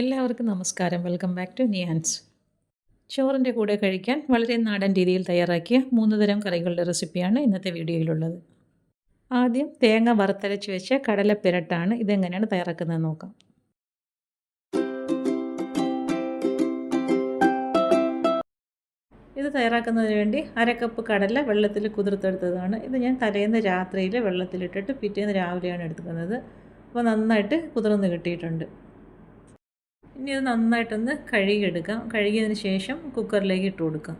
എല്ലാവർക്കും നമസ്കാരം. Welcome back to നിയാൻസ് ചോറിന്റെ കൂടെ കഴിക്കാൻ വളരെ നാടൻ രീതിയിൽ തയ്യാറാക്കിയ മൂന്ന് തരം കറികളുടെ റെസിപ്പിയാണ് ഇന്നത്തെ വീഡിയോയിലുള്ളത്. ആദ്യം തേങ്ങ വറുത്തരച്ച് വെച്ച കടലപ്പിരട്ടാണ് ഇതെങ്ങനെയാണ് തയ്യാറാക്കുന്നത് നോക്കാം. ഇത് തയ്യാറാക്കുന്നതിന് വേണ്ടി അരക്കപ്പ് കടല വെള്ളത്തിൽ കുതിർത്തെടുത്തതാണ്. ഇത് ഞാൻ തലേന്ന് രാത്രിയിൽ വെള്ളത്തിലിട്ടിട്ട് പിറ്റേന്ന് രാവിലെയാണ് എടുക്കുന്നത് അപ്പോൾ നന്നായിട്ട് കുതിർന്ന് കിട്ടിയിട്ടുണ്ട്. ഇനി അത് നന്നായിട്ടൊന്ന് കഴുകിയെടുക്കാം. കഴുകിയതിന് ശേഷം കുക്കറിലേക്ക് ഇട്ട് കൊടുക്കാം.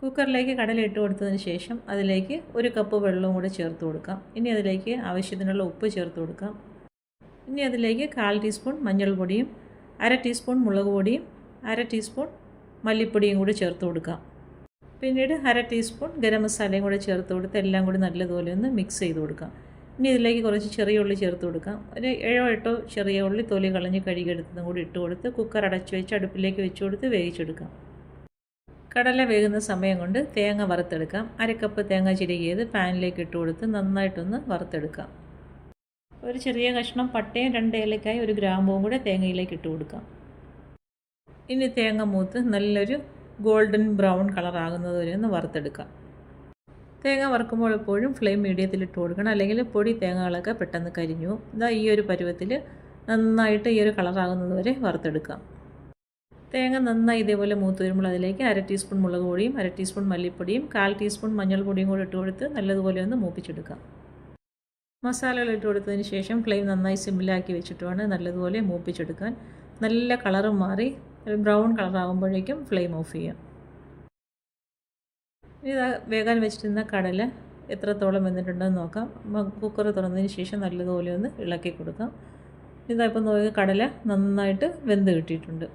കുക്കറിലേക്ക് കടല ഇട്ട് കൊടുത്തതിന് ശേഷം അതിലേക്ക് ഒരു കപ്പ് വെള്ളവും കൂടെ ചേർത്ത് കൊടുക്കാം. ഇനി അതിലേക്ക് ആവശ്യത്തിനുള്ള ഉപ്പ് ചേർത്ത് കൊടുക്കാം. ഇനി അതിലേക്ക് കാൽ ടീസ്പൂൺ മഞ്ഞൾപ്പൊടിയും അര ടീസ്പൂൺ മുളക് പൊടിയും അര ടീസ്പൂൺ മല്ലിപ്പൊടിയും കൂടി ചേർത്ത് കൊടുക്കാം. പിന്നീട് അര ടീസ്പൂൺ ഗരം മസാലയും കൂടെ ചേർത്ത് കൊടുത്ത് എല്ലാം കൂടി നല്ലതുപോലെ ഒന്ന് മിക്സ് ചെയ്ത് കൊടുക്കാം. ഇനി ഇതിലേക്ക് കുറച്ച് ചെറിയ ഉള്ളി ചേർത്ത് കൊടുക്കാം. ഒരു ഏഴോ എട്ടോ ചെറിയ ഉള്ളി തൊലി കളഞ്ഞ് കഴുകിയെടുത്തതും കൂടി ഇട്ട് കൊടുത്ത് കുക്കർ അടച്ച് വെച്ച് അടുപ്പിലേക്ക് വെച്ച് കൊടുത്ത് വേവിച്ചെടുക്കാം. കടല വേകുന്ന സമയം കൊണ്ട് തേങ്ങ വറുത്തെടുക്കാം. അരക്കപ്പ് തേങ്ങ ചിരുകിയത് പാനിലേക്ക് ഇട്ട് കൊടുത്ത് നന്നായിട്ടൊന്ന് വറുത്തെടുക്കാം. ഒരു ചെറിയ കഷ്ണം പട്ടയും രണ്ട് ഏലക്കായി ഒരു ഗ്രാമ്പവും കൂടെ തേങ്ങയിലേക്ക് ഇട്ട് കൊടുക്കാം. ഇനി തേങ്ങ മൂത്ത് നല്ലൊരു ഗോൾഡൻ ബ്രൗൺ കളറാകുന്നത് വരെ ഒന്ന് വറുത്തെടുക്കാം. തേങ്ങ വറുക്കുമ്പോൾ എപ്പോഴും ഫ്ലെയിം മീഡിയത്തിൽ ഇട്ട് കൊടുക്കണം. അല്ലെങ്കിൽ പൊടി തേങ്ങകളൊക്കെ പെട്ടെന്ന് കരിഞ്ഞു. ഇതാ ഈ ഒരു പരുവത്തിൽ നന്നായിട്ട് ഈ ഒരു കളറാകുന്നത് വരെ വറുത്തെടുക്കാം. തേങ്ങ നന്നായി ഇതേപോലെ മൂത്ത് വരുമ്പോൾ അതിലേക്ക് അര ടീസ്പൂൺ മുളക് പൊടിയും അര ടീസ്പൂൺ മല്ലിപ്പൊടിയും കാൽ ടീസ്പൂൺ മഞ്ഞൾപ്പൊടിയും കൂടി ഇട്ട് കൊടുത്ത് നല്ലതുപോലെ ഒന്ന് മൂപ്പിച്ചെടുക്കാം. മസാലകൾ ഇട്ട് കൊടുത്തതിന് ശേഷം ഫ്ലെയിം നന്നായി സിമ്മിലാക്കി വെച്ചിട്ട് വേണം നല്ലതുപോലെ മൂപ്പിച്ചെടുക്കാൻ. നല്ല കളറും മാറി ബ്രൗൺ കളറാകുമ്പോഴേക്കും ഫ്ലെയിം ഓഫ് ചെയ്യാം. ഇതാ വേകാൻ വെച്ചിരുന്ന കടല എത്രത്തോളം വെന്തിട്ടുണ്ടെന്ന് നോക്കാം. കുക്കർ തുറന്നതിന് ശേഷം നല്ലതുപോലെ ഒന്ന് ഇളക്കി കൊടുക്കാം. ഇതാ ഇപ്പം നോക്കി കടല നന്നായിട്ട് വെന്ത് കിട്ടിയിട്ടുണ്ട്.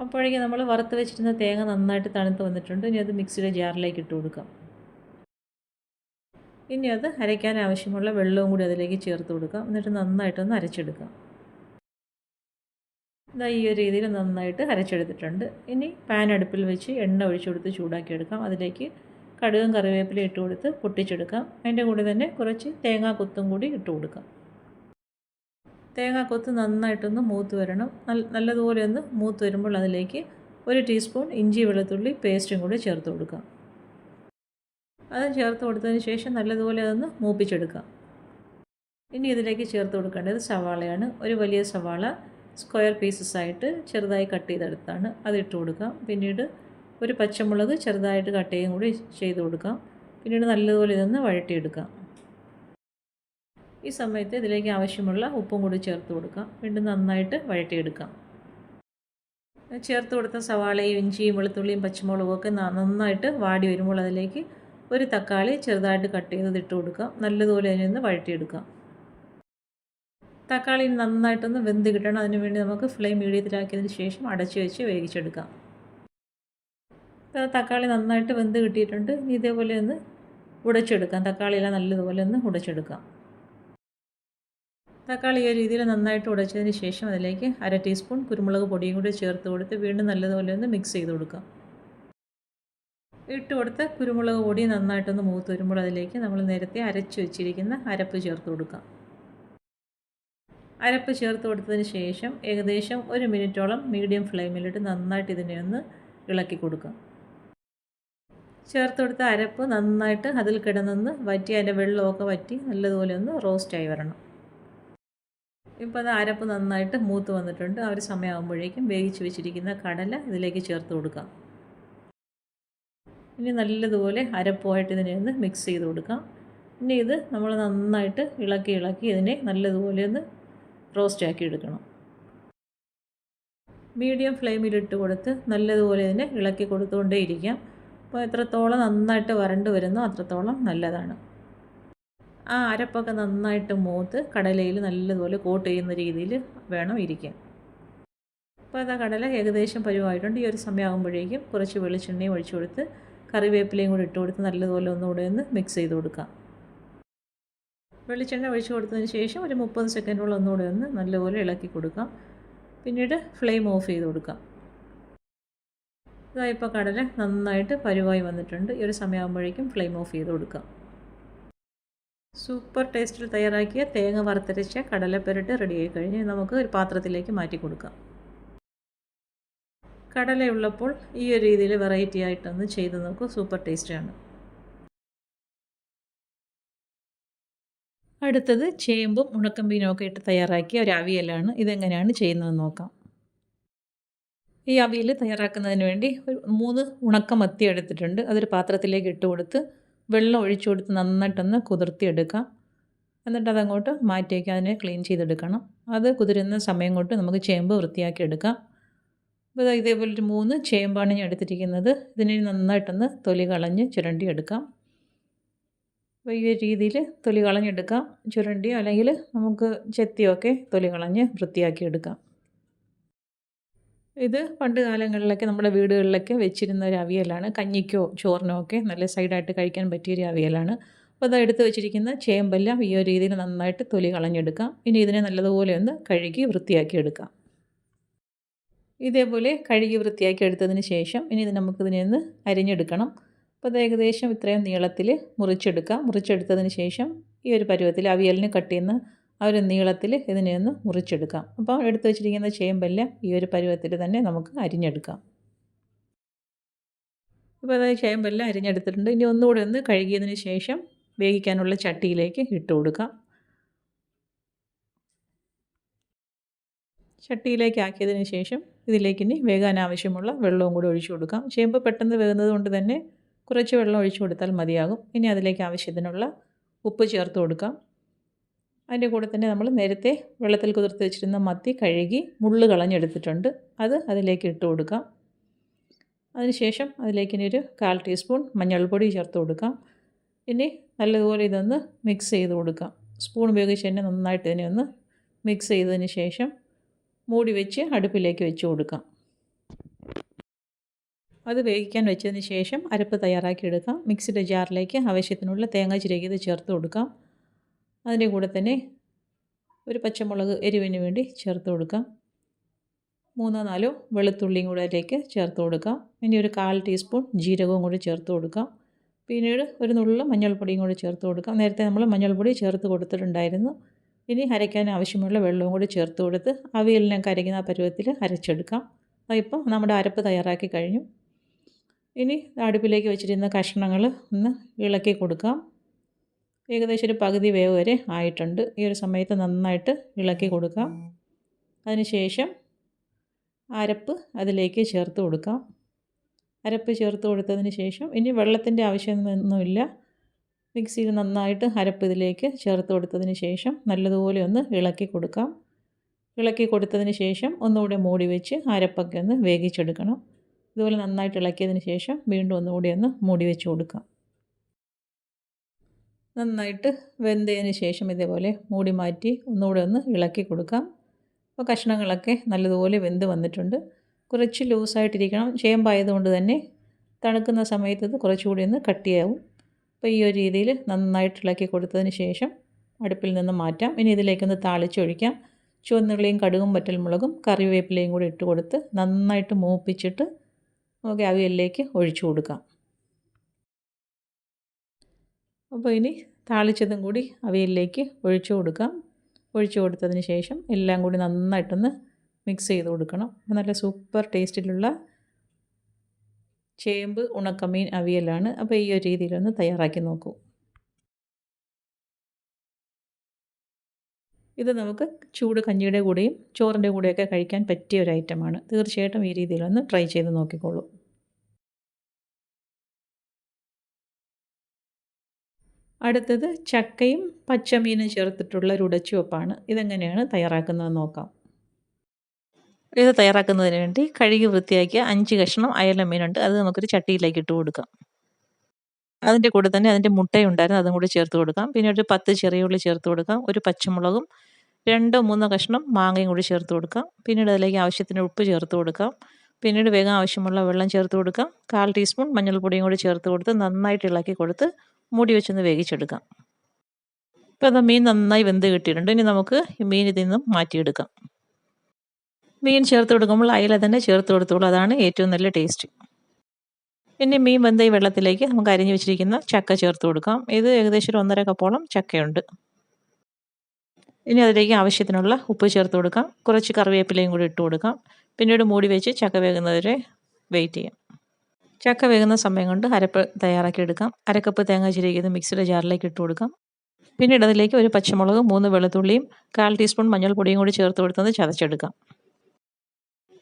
അപ്പോഴേക്കും നമ്മൾ വറുത്ത് വെച്ചിരുന്ന തേങ്ങ നന്നായിട്ട് തണുത്ത് വന്നിട്ടുണ്ട്. ഇനി അത് മിക്സിയുടെ ജാറിലേക്ക് ഇട്ട് കൊടുക്കാം. ഇനി അത് അരയ്ക്കാൻ ആവശ്യമുള്ള വെള്ളവും കൂടി അതിലേക്ക് ചേർത്ത് കൊടുക്കാം. എന്നിട്ട് നന്നായിട്ടൊന്ന് അരച്ചെടുക്കാം. ഇതാ ഈ ഒരു രീതിയിൽ നന്നായിട്ട് അരച്ചെടുത്തിട്ടുണ്ട്. ഇനി പാൻ അടുപ്പിൽ വെച്ച് എണ്ണ ഒഴിച്ചു കൊടുത്ത് ചൂടാക്കിയെടുക്കാം. അതിലേക്ക് കടുകും കറിവേപ്പില ഇട്ട് കൊടുത്ത് പൊട്ടിച്ചെടുക്കാം. അതിന്റെ കൂടെ തന്നെ കുറച്ച് തേങ്ങാ കൊത്തും കൂടി ഇട്ട് കൊടുക്കാം. തേങ്ങാ കൊത്ത് നന്നായിട്ടൊന്ന് മൂത്ത് വരണം. നല്ലതുപോലെ ഒന്ന് മൂത്ത് വരുമ്പോൾ അതിലേക്ക് ഒരു ടീസ്പൂൺ ഇഞ്ചി വെളുത്തുള്ളി പേസ്റ്റും കൂടി ചേർത്ത് കൊടുക്കാം. അത് ചേർത്ത് കൊടുത്തതിന് ശേഷം നല്ലതുപോലെ അതൊന്ന് മൂപ്പിച്ചെടുക്കാം. ഇനി ഇതിലേക്ക് ചേർത്ത് കൊടുക്കേണ്ടത് സവാളയാണ്. ഒരു വലിയ സവാള സ്ക്വയർ പീസസ് ആയിട്ട് ചെറുതായി കട്ട് ചെയ്തെടുത്താണ് അതിട്ട് കൊടുക്കാം. പിന്നീട് ഒരു പച്ചമുളക് ചെറുതായിട്ട് കട്ട് ചെയ്യും കൂടി ചെയ്ത് കൊടുക്കാം. പിന്നീട് നല്ലതുപോലെ ഇതൊന്ന് വഴട്ടിയെടുക്കാം ഈ സമയത്ത് ഇതിലേക്ക് ആവശ്യമുള്ള ഉപ്പും കൂടി ചേർത്ത് കൊടുക്കാം. വീണ്ടും നന്നായിട്ട് വഴട്ടിയെടുക്കാം ചേർത്ത് കൊടുത്ത സവാളയും ഇഞ്ചിയും വെളുത്തുള്ളിയും പച്ചമുളകും ഒക്കെ നന്നായിട്ട് വാടി വരുമ്പോൾ അതിലേക്ക് ഒരു തക്കാളി ചെറുതായിട്ട് കട്ട് ചെയ്തത് ഇട്ട് കൊടുക്കാം. നല്ലതുപോലെ അതിനൊന്ന് വഴട്ടിയെടുക്കാം തക്കാളി നന്നായിട്ടൊന്ന് വെന്ത് കിട്ടണം. അതിന് വേണ്ടി നമുക്ക് ഫ്ലെയിം മീഡിയത്തിലാക്കിയതിന് ശേഷം അടച്ചു വെച്ച് വേവിച്ചെടുക്കാം. തക്കാളി നന്നായിട്ട് വെന്ത് കിട്ടിയിട്ടുണ്ട്. ഇതേപോലെ ഒന്ന് ഉടച്ചെടുക്കാം. തക്കാളിയെല്ലാം നല്ലതുപോലെ ഒന്ന് ഉടച്ചെടുക്കാം. തക്കാളി ഈ രീതിയിൽ നന്നായിട്ട് ഉടച്ചതിന് ശേഷം അതിലേക്ക് അര ടീസ്പൂൺ കുരുമുളക് പൊടിയും കൂടി ചേർത്ത് കൊടുത്ത് വീണ്ടും നല്ലതുപോലെ ഒന്ന് മിക്സ് ചെയ്ത് കൊടുക്കാം. ഇട്ട് കൊടുത്ത് കുരുമുളക് പൊടി നന്നായിട്ടൊന്ന് മൂത്ത് വരുമ്പോൾ അതിലേക്ക് നമ്മൾ നേരത്തെ അരച്ച് വെച്ചിരിക്കുന്ന അരപ്പ് ചേർത്ത് കൊടുക്കാം. അരപ്പ് ചേർത്ത് കൊടുത്തതിന് ശേഷം ഏകദേശം ഒരു മിനിറ്റോളം മീഡിയം ഫ്ലെയിമിലിട്ട് നന്നായിട്ട് ഇതിനെ ഒന്ന് ഇളക്കി കൊടുക്കാം ചേർത്ത് കൊടുത്ത അരപ്പ് നന്നായിട്ട് അതിൽ കിടന്നൊന്ന് വറ്റി അതിന്റെ വെള്ളമൊക്കെ വറ്റി നല്ലതുപോലെ ഒന്ന് റോസ്റ്റായി വരണം. ഇപ്പോൾ അത് അരപ്പ് നന്നായിട്ട് മൂത്ത് വന്നിട്ടുണ്ട്. ആ ഒരു സമയമാകുമ്പോഴേക്കും വേവിച്ച് വെച്ചിരിക്കുന്ന കടല ഇതിലേക്ക് ചേർത്ത് കൊടുക്കാം ഇനി നല്ലതുപോലെ അരപ്പുമായിട്ട് ഇതിനെ ഒന്ന് മിക്സ് ചെയ്ത് കൊടുക്കാം. ഇനി ഇത് നമ്മൾ നന്നായിട്ട് ഇളക്കി ഇളക്കി ഇതിനെ നല്ലതുപോലെ ഒന്ന് റോസ്റ്റ് ആക്കി എടുക്കണം. മീഡിയം ഫ്ലെയിമിലിട്ട് കൊടുത്ത് നല്ലതുപോലെ ഇതിനെ ഇളക്കി കൊടുത്തുകൊണ്ടേയിരിക്കാം അപ്പോൾ എത്രത്തോളം നന്നായിട്ട് വരണ്ട് വരുന്നോ അത്രത്തോളം നല്ലതാണ്. ആ അരപ്പൊക്കെ നന്നായിട്ട് മൂത്ത് കടലയിൽ നല്ലതുപോലെ കോട്ട് ചെയ്യുന്ന രീതിയിൽ വേണം ഇരിക്കാൻ. അപ്പോൾ അതാ കടല ഏകദേശം പരുവായിട്ടുണ്ട്. ഈ ഒരു സമയമാകുമ്പോഴേക്കും കുറച്ച് വെളിച്ചെണ്ണയും ഒഴിച്ചു കൊടുത്ത് കറിവേപ്പിലയും കൂടി ഇട്ട് കൊടുത്ത് നല്ലതുപോലെ ഒന്നുകൂടെ ഒന്ന് മിക്സ് ചെയ്ത് കൊടുക്കാം. വെളിച്ചെണ്ണ ഒഴിച്ചു കൊടുത്തതിന് ശേഷം ഒരു മുപ്പത് സെക്കൻഡോളം ഒന്നുകൂടെ ഒന്ന് നല്ലപോലെ ഇളക്കി കൊടുക്കാം. പിന്നീട് ഫ്ലെയിം ഓഫ് ചെയ്ത് കൊടുക്കാം. ഇതാ ഇപ്പോൾ കടല നന്നായിട്ട് പരുവായി വന്നിട്ടുണ്ട്. ഈ ഒരു സമയമാകുമ്പോഴേക്കും ഫ്ലെയിം ഓഫ് ചെയ്ത് കൊടുക്കാം. സൂപ്പർ ടേസ്റ്റിൽ തയ്യാറാക്കിയ തേങ്ങ വറുത്തരച്ച കടലപ്പെരട്ട് റെഡിയായി കഴിഞ്ഞ് നമുക്ക് ഒരു പാത്രത്തിലേക്ക് മാറ്റി കൊടുക്കാം. കടലയുള്ളപ്പോൾ ഈ ഒരു രീതിയിൽ വെറൈറ്റി ആയിട്ടൊന്ന് ചെയ്ത് നോക്കൂ. സൂപ്പർ ടേസ്റ്റാണ് അടുത്തത് ചേമ്പും ഉണക്കമ്പീനും ഒക്കെ ഇട്ട് തയ്യാറാക്കിയ ഒരു അവിയലാണ്. ഇതെങ്ങനെയാണ് ചെയ്യുന്നതെന്ന് നോക്കാം. ഈ അവിയൽ തയ്യാറാക്കുന്നതിന് വേണ്ടി ഒരു മൂന്ന് ഉണക്കമത്തി എടുത്തിട്ടുണ്ട്. അതൊരു പാത്രത്തിലേക്ക് ഇട്ട് കൊടുത്ത് വെള്ളം ഒഴിച്ചു കൊടുത്ത് നന്നായിട്ടൊന്ന് കുതിർത്തിയെടുക്കാം. എന്നിട്ട് അതങ്ങോട്ട് മാറ്റിയേക്ക് അതിനെ ക്ലീൻ ചെയ്തെടുക്കണം. അത് കുതിരുന്ന സമയം കൊണ്ട് നമുക്ക് ചേമ്പ് വൃത്തിയാക്കി എടുക്കാം. അപ്പോൾ ഇതേപോലെ ഒരു മൂന്ന് ചേമ്പാണ് ഞാൻ എടുത്തിരിക്കുന്നത്. ഇതിനെ നന്നായിട്ടൊന്ന് തൊലി കളഞ്ഞ് ചുരണ്ടി എടുക്കാം അപ്പോൾ ഈ രീതിയിൽ തൊലി കളഞ്ഞെടുക്കാം. ചുരണ്ടിയോ അല്ലെങ്കിൽ നമുക്ക് ചെത്തിയൊക്കെ തൊലി കളഞ്ഞ് വൃത്തിയാക്കി എടുക്കാം. ഇത് പണ്ട് കാലങ്ങളിലൊക്കെ നമ്മുടെ വീടുകളിലൊക്കെ വെച്ചിരുന്ന ഒരു അവിയലാണ്. കഞ്ഞിക്കോ ചോറിനോ ഒക്കെ നല്ല സൈഡായിട്ട് കഴിക്കാൻ പറ്റിയൊരു അവിയലാണ്. അപ്പോൾ അത് എടുത്ത് വെച്ചിരിക്കുന്ന ചേമ്പെല്ലാം ഈ ഒരു രീതിയിൽ നന്നായിട്ട് തൊലി കളഞ്ഞെടുക്കാം. ഇനി ഇതിനെ നല്ലതുപോലെ ഒന്ന് കഴുകി വൃത്തിയാക്കി എടുക്കാം. ഇതേപോലെ കഴുകി വൃത്തിയാക്കി എടുത്തതിന് ശേഷം ഇനി ഇത് നമുക്കിതിനെ ഒന്ന് അരിഞ്ഞെടുക്കണം. അപ്പോൾ അത് ഏകദേശം ഇത്രയും നീളത്തിൽ മുറിച്ചെടുക്കാം. മുറിച്ചെടുത്തതിന് ശേഷം ഈ ഒരു പരുവത്തിൽ അവിയലിന് കട്ട് ചെയ്യുന്ന ആ ഒരു നീളത്തിൽ ഇതിനെ ഒന്ന് മുറിച്ചെടുക്കാം. അപ്പോൾ എടുത്തു വെച്ചിരിക്കുന്ന ചേമ്പെല്ലാം ഈ ഒരു പരുവത്തിൽ തന്നെ നമുക്ക് അരിഞ്ഞെടുക്കാം. ഇപ്പോൾ അതായത് ചേമ്പെല്ലാം അരിഞ്ഞെടുത്തിട്ടുണ്ട്. ഇനി ഒന്നുകൂടെ ഒന്ന് കഴുകിയതിന് ശേഷം വേവിക്കാനുള്ള ചട്ടിയിലേക്ക് ഇട്ട് കൊടുക്കാം. ചട്ടിയിലേക്ക് ആക്കിയതിന് ശേഷം ഇതിലേക്ക് ഇനി വേകാൻ ആവശ്യമുള്ള വെള്ളവും കൂടി ഒഴിച്ചു കൊടുക്കാം. ചേമ്പ് പെട്ടെന്ന് വേകുന്നത് കൊണ്ട് തന്നെ കുറച്ച് വെള്ളം ഒഴിച്ചു കൊടുത്താൽ മതിയാകും. ഇനി അതിലേക്ക് ആവശ്യത്തിനുള്ള ഉപ്പ് ചേർത്ത് കൊടുക്കാം. അതിന്റെ കൂടെ തന്നെ നമ്മൾ നേരത്തെ വെള്ളത്തിൽ കുതിർത്ത് വെച്ചിരുന്ന മത്തി കഴുകി മുള്ള് കളഞ്ഞെടുത്തിട്ടുണ്ട്. അത് അതിലേക്ക് ഇട്ട് കൊടുക്കാം. അതിനുശേഷം അതിലേക്ക് ഇനി ഒരു കാൽ ടീസ്പൂൺ മഞ്ഞൾപ്പൊടി ചേർത്ത് കൊടുക്കാം. ഇനി നല്ലതുപോലെ ഇതൊന്ന് മിക്സ് ചെയ്ത് കൊടുക്കാം. സ്പൂൺ ഉപയോഗിച്ച് തന്നെ നന്നായിട്ട് ഇതിനെ ഒന്ന് മിക്സ് ചെയ്തതിന് ശേഷം മൂടി വെച്ച് അടുപ്പിലേക്ക് വെച്ച് കൊടുക്കാം. അത് വേവിക്കാൻ വെച്ചതിന് ശേഷം അരപ്പ് തയ്യാറാക്കി എടുക്കാം. മിക്സിയുടെ ജാറിലേക്ക് ആവശ്യത്തിനുള്ള തേങ്ങ ചിരകിയത് ചേർത്ത് കൊടുക്കാം. അതിന്റെ കൂടെ തന്നെ ഒരു പച്ചമുളക് എരിവിന് വേണ്ടി ചേർത്ത് കൊടുക്കാം. മൂന്നോ നാലോ വെളുത്തുള്ളിയും കൂടെ അതിലേക്ക് ചേർത്ത് കൊടുക്കാം. ഇനി ഒരു കാൽ ടീസ്പൂൺ ജീരകവും കൂടി ചേർത്ത് കൊടുക്കാം. പിന്നീട് ഒരു നുള്ള മഞ്ഞൾപ്പൊടിയും കൂടി ചേർത്ത് കൊടുക്കാം. നേരത്തെ നമ്മൾ മഞ്ഞൾപ്പൊടി ചേർത്ത് കൊടുത്തിട്ടുണ്ടായിരുന്നു. ഇനി അരയ്ക്കാൻ ആവശ്യമുള്ള വെള്ളവും കൂടി ചേർത്ത് കൊടുത്ത് അവിയലിനൊക്കെ അരയ്ക്കുന്ന ആ പരുവത്തിൽ അരച്ചെടുക്കാം. ഇപ്പോൾ നമ്മുടെ അരപ്പ് തയ്യാറാക്കി കഴിഞ്ഞു. ഇനി അടുപ്പിലേക്ക് വെച്ചിരുന്ന കഷ്ണങ്ങൾ ഒന്ന് ഇളക്കി കൊടുക്കാം. ഏകദേശം ഒരു പകുതി വേവ് വരെ ആയിട്ടുണ്ട്. ഈ ഒരു സമയത്ത് നന്നായിട്ട് ഇളക്കി കൊടുക്കാം. അതിനുശേഷം അരപ്പ് അതിലേക്ക് ചേർത്ത് കൊടുക്കാം. അരപ്പ് ചേർത്ത് കൊടുത്തതിന് ശേഷം ഇനി വെള്ളത്തിന്റെ ആവശ്യമൊന്നുമില്ല. മിക്സിയിൽ നന്നായിട്ട് അരപ്പ് ഇതിലേക്ക് ചേർത്ത് കൊടുത്തതിന് ശേഷം നല്ലതുപോലെ ഒന്ന് ഇളക്കി കൊടുക്കാം. ഇളക്കി കൊടുത്തതിന് ശേഷം ഒന്നുകൂടെ മൂടി വെച്ച് അരപ്പൊക്കെ ഒന്ന് വേവിച്ചെടുക്കണം. ഇതുപോലെ നന്നായിട്ട് ഇളക്കിയതിന് ശേഷം വീണ്ടും ഒന്നുകൂടി ഒന്ന് മൂടി വെച്ച് കൊടുക്കാം. നന്നായിട്ട് വെന്തതിന് ശേഷം ഇതേപോലെ മൂടി മാറ്റി ഒന്നുകൂടി ഒന്ന് ഇളക്കി കൊടുക്കാം. അപ്പോൾ കഷ്ണങ്ങളൊക്കെ നല്ലതുപോലെ വെന്ത് വന്നിട്ടുണ്ട്. കുറച്ച് ലൂസായിട്ടിരിക്കണം. ചേമ്പായതുകൊണ്ട് തന്നെ തണുക്കുന്ന സമയത്ത് ഇത് കുറച്ചുകൂടി ഒന്ന് കട്ടിയാവും. അപ്പോൾ ഈ ഒരു രീതിയിൽ നന്നായിട്ട് ഇളക്കി കൊടുത്തതിന് ശേഷം അടുപ്പിൽ നിന്ന് മാറ്റാം. ഇനി ഇതിലേക്കൊന്ന് താളിച്ചൊഴിക്കാം. ചുവന്നുള്ളിയും കടുകും വറ്റൽമുളകും കറിവേപ്പിലയും കൂടി ഇട്ട് കൊടുത്ത് നന്നായിട്ട് മൂപ്പിച്ചിട്ട് നമുക്ക് അവിയലിലേക്ക് ഒഴിച്ചു കൊടുക്കാം. അപ്പോൾ ഇനി താളിച്ചതും കൂടി അവയിലേക്ക് ഒഴിച്ചു കൊടുക്കാം. ഒഴിച്ചു കൊടുത്തതിന് ശേഷം എല്ലാം കൂടി നന്നായിട്ടൊന്ന് മിക്സ് ചെയ്ത് കൊടുക്കണം. അപ്പോൾ നല്ല സൂപ്പർ ടേസ്റ്റിലുള്ള ചേമ്പ് ഉണക്കമീൻ അവിയലാണ് അപ്പോൾ ഈ ഒരു രീതിയിലൊന്ന് തയ്യാറാക്കി നോക്കൂ. ഇത് നമുക്ക് ചൂട് കഞ്ഞിയുടെ കൂടെയും ചോറിന്റെ കൂടെയൊക്കെ കഴിക്കാൻ പറ്റിയ ഒരു ഐറ്റമാണ്. തീർച്ചയായിട്ടും ഈ രീതിയിലൊന്ന് ട്രൈ ചെയ്ത് നോക്കിക്കോളൂ. അടുത്തത് ചക്കയും പച്ചമീനും ചേർത്തിട്ടുള്ള ഒരു ഉടച്ചുവപ്പാണ്. ഇതെങ്ങനെയാണ് തയ്യാറാക്കുന്നതെന്ന് നോക്കാം. ഇത് തയ്യാറാക്കുന്നതിന് വേണ്ടി കഴുകി വൃത്തിയാക്കിയ അഞ്ച് കഷ്ണം അയല മീനുണ്ട്. അത് നമുക്കൊരു ചട്ടിയിലേക്ക് ഇട്ട് കൊടുക്കാം. അതിന്റെ കൂടെ തന്നെ അതിന്റെ മുട്ടയുണ്ടായിരുന്നു അതും കൂടി ചേർത്ത് കൊടുക്കാം. പിന്നെ ഒരു പത്ത് ചെറിയ ഉള്ളി ചേർത്ത് കൊടുക്കാം ഒരു പച്ചമുളകും രണ്ടോ മൂന്നോ കഷ്ണം മാങ്ങയും കൂടി ചേർത്ത് കൊടുക്കാം. പിന്നീട് അതിലേക്ക് ആവശ്യത്തിന് ഉപ്പ് ചേർത്ത് കൊടുക്കാം. പിന്നീട് വേഗം ആവശ്യമുള്ള വെള്ളം ചേർത്ത് കൊടുക്കാം. കാൽ ടീസ്പൂൺ മഞ്ഞൾപ്പൊടിയും കൂടി ചേർത്ത് കൊടുത്ത് നന്നായിട്ട് ഇളക്കി കൊടുത്ത് മുടി വെച്ചൊന്ന് വേവിച്ചെടുക്കാം. ഇപ്പോൾ അത് മീൻ നന്നായി വെന്ത് കിട്ടിയിട്ടുണ്ട്. ഇനി നമുക്ക് ഈ മീൻ ഇതിൽ നിന്നും മാറ്റിയെടുക്കാം. മീൻ ചേർത്ത് കൊടുക്കുമ്പോൾ അയില തന്നെ ചേർത്ത് കൊടുത്തോളൂ. അതാണ് ഏറ്റവും നല്ല ടേസ്റ്റ്. ഇനി മീൻ വെന്ത ഈ വെള്ളത്തിലേക്ക് നമുക്ക് അരിഞ്ഞു വെച്ചിരിക്കുന്ന ചക്ക ചേർത്ത് കൊടുക്കാം. ഇത് ഏകദേശം ഒരു ഒന്നര കപ്പോളം ചക്കയുണ്ട്. ഇനി അതിലേക്ക് ആവശ്യത്തിനുള്ള ഉപ്പ് ചേർത്ത് കൊടുക്കാം. കുറച്ച് കറിവേപ്പിലയും കൂടി ഇട്ട് കൊടുക്കാം. പിന്നീട് മൂടി വെച്ച് ചക്ക വേകുന്നവരെ വെയിറ്റ് ചെയ്യാം. ചക്ക വേകുന്ന സമയം കൊണ്ട് അരപ്പ് തയ്യാറാക്കി എടുക്കാം. അരക്കപ്പ് തേങ്ങ ചിരിക്കുന്നത് മിക്സിയുടെ ജാറിലേക്ക് ഇട്ട് കൊടുക്കാം. പിന്നീട് അതിലേക്ക് ഒരു പച്ചമുളക് മൂന്ന് വെളുത്തുള്ളിയും കാൽ ടീസ്പൂൺ മഞ്ഞൾപ്പൊടിയും കൂടി ചേർത്ത് കൊടുത്തത് ചതച്ചെടുക്കാം.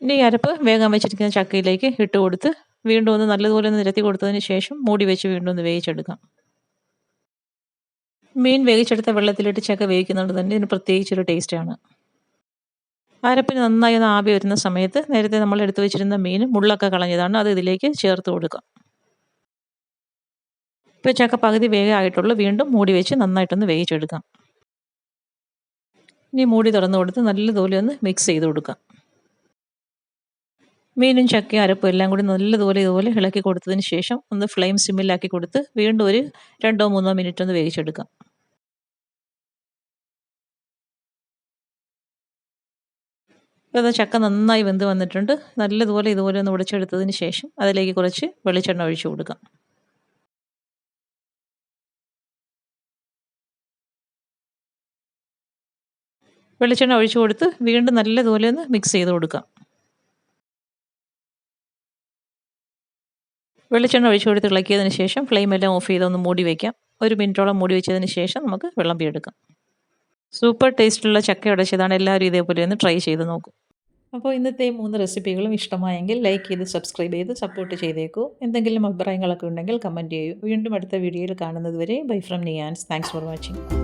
ഇനി അരപ്പ് വേഗം വെച്ചിരിക്കുന്ന ചക്കയിലേക്ക് ഇട്ട് കൊടുത്ത് വീണ്ടും ഒന്ന് നല്ലതുപോലെ ഒന്ന് നിരത്തി കൊടുത്തതിന് ശേഷം മൂടി വെച്ച് വീണ്ടും ഒന്ന് വേവിച്ചെടുക്കാം. മീൻ വേവിച്ചെടുത്ത വെള്ളത്തിലിട്ട് ചക്ക വേവിക്കുന്നതുകൊണ്ട് തന്നെ ഇതിന് പ്രത്യേകിച്ചൊരു ടേസ്റ്റാണ് അരപ്പിന് നന്നായി ഒന്ന് ആവി വരുന്ന സമയത്ത് നേരത്തെ നമ്മൾ എടുത്തു വെച്ചിരുന്ന മീൻ മുള്ളൊക്കെ കളഞ്ഞതാണ്. അത് ഇതിലേക്ക് ചേർത്ത് കൊടുക്കാം. ഇപ്പോൾ ചക്ക പകുതി വേഗമായിട്ടുള്ളൂ വീണ്ടും മൂടി വെച്ച് നന്നായിട്ടൊന്ന് വേവിച്ചെടുക്കാം. ഇനി മൂടി തുറന്നു കൊടുത്ത് നല്ലതുപോലെ ഒന്ന് മിക്സ് ചെയ്ത് കൊടുക്കാം. മീനും ചക്കയും അരപ്പും എല്ലാം കൂടി നല്ലതുപോലെ ഇതുപോലെ ഇളക്കി കൊടുത്തതിന് ശേഷം ഒന്ന് ഫ്ലെയിം സിമ്മിലാക്കി കൊടുത്ത് വീണ്ടും ഒരു രണ്ടോ മൂന്നോ മിനിറ്റ് ഒന്ന് വേവിച്ചെടുക്കാം. ഇപ്പോൾ ചക്ക നന്നായി വെന്ത് വന്നിട്ടുണ്ട്. നല്ലതുപോലെ ഇതുപോലെ ഒന്ന് ഉടച്ചെടുത്തതിന് ശേഷം അതിലേക്ക് കുറച്ച് വെളിച്ചെണ്ണ ഒഴിച്ചു കൊടുക്കാം. വെളിച്ചെണ്ണ ഒഴിച്ചു കൊടുത്ത് വീണ്ടും നല്ലതുപോലെ ഒന്ന് മിക്സ് ചെയ്ത് കൊടുക്കാം. വെളിച്ചെണ്ണ ഒഴിച്ചു കൊടുത്ത് ഇളക്കിയതിന് ശേഷം ഫ്ലെയിം എല്ലാം ഓഫ് ചെയ്ത് ഒന്ന് മൂടി വയ്ക്കാം ഒരു മിനിറ്റോളം മൂടി വെച്ചതിന് ശേഷം നമുക്ക് വെള്ളം വിളമ്പിയെടുക്കാം സൂപ്പർ ടേസ്റ്റുള്ള ചക്ക ഉടച്ചതാണ് എല്ലാവരും ഇതേപോലെ ഒന്ന് ട്രൈ ചെയ്ത് നോക്കും. അപ്പോൾ ഇന്നത്തെ മൂന്ന് റെസിപ്പികളും ഇഷ്ടമായെങ്കിൽ ലൈക്ക് ചെയ്ത് സബ്സ്ക്രൈബ് ചെയ്ത് സപ്പോർട്ട് ചെയ്തേക്കൂ. എന്തെങ്കിലും അഭിപ്രായങ്ങളൊക്കെ ഉണ്ടെങ്കിൽ കമന്റ് ചെയ്യൂ. വീണ്ടും അടുത്ത വീഡിയോയിൽ കാണുന്നതുവരെ bye from Niyans thanks for watching